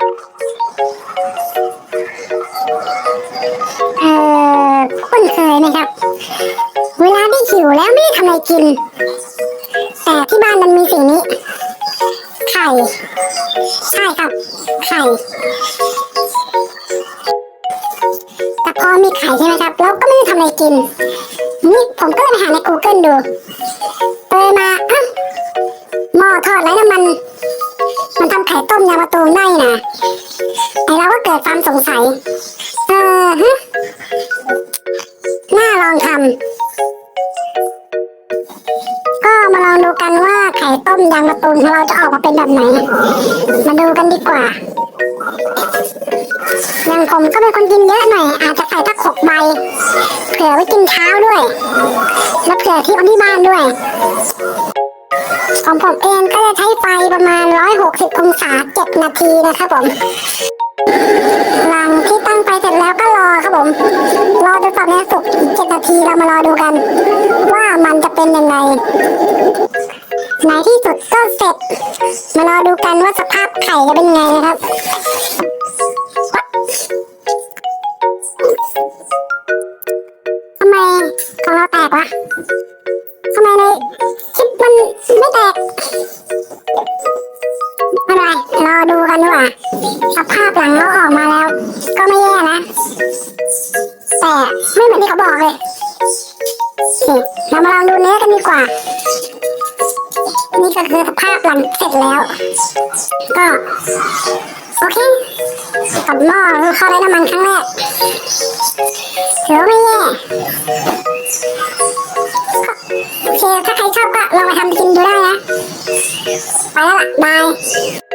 เอ่อคุณเคยไหมครับ เวลาที่หิวแล้วไม่ได้ทำอะไรกิน แต่ที่บ้านมันมีสิ่งนี้ ไข่ ใช่ครับ ไข่ แต่พอมีไข่ใช่ไหมครับ เราก็ไม่ได้ทำอะไรกิน นี่ผมก็เลยไปหาใน Google ดูเปิดมาอ้าวหม้อทอดไร้น้ำมัน มันทำไข่ต้มยามะตูมได้นะ กิดความสงสัย เออฮะน่าลองทำ ก็มาลองดูกันว่าไข่ต้มยางมะตูมของเราจะออกมาเป็นแบบไหน มาดูกันดีกว่า อย่างผมก็เป็นคนกินเยอะหน่อย อาจจะใส่ตักหกใบ เผื่อไว้กินเช้าด้วย แล้วเผื่อที่เอาที่บ้านด้วยของผมเองก็จะใช้ไฟประมาณ 160 องศา 7 นาทีนะครับผม หลังที่ตั้งไฟเสร็จแล้วก็รอครับผม รอจนตอนนี้สุกอีก7นาทีเรามารอดูกัน ว่ามันจะเป็นยังไงในที่สุดก็เสร็จ มารอดูกันว่าสภาพไข่จะเป็นไงนะครับทำไมของเราแตกวะ รอดูกันดีกว่าสภาพหลังเราออกมาแล้ว ก็ไม่แย่นะ แต่ไม่เหมือนที่เขาบอกเลยนี่เรามาลองดูเนื้อกันดีกว่า นี่ก็คือสภาพหลังเสร็จแล้ว ก็โอเคกับหม้อเข้าได้น้ำมันครั้งแรกถือว่าไม่แย่โอเค ถ้าใครชอบก็ลองไปทำกินดูได้นะ ไปแล้วล่ะ บาย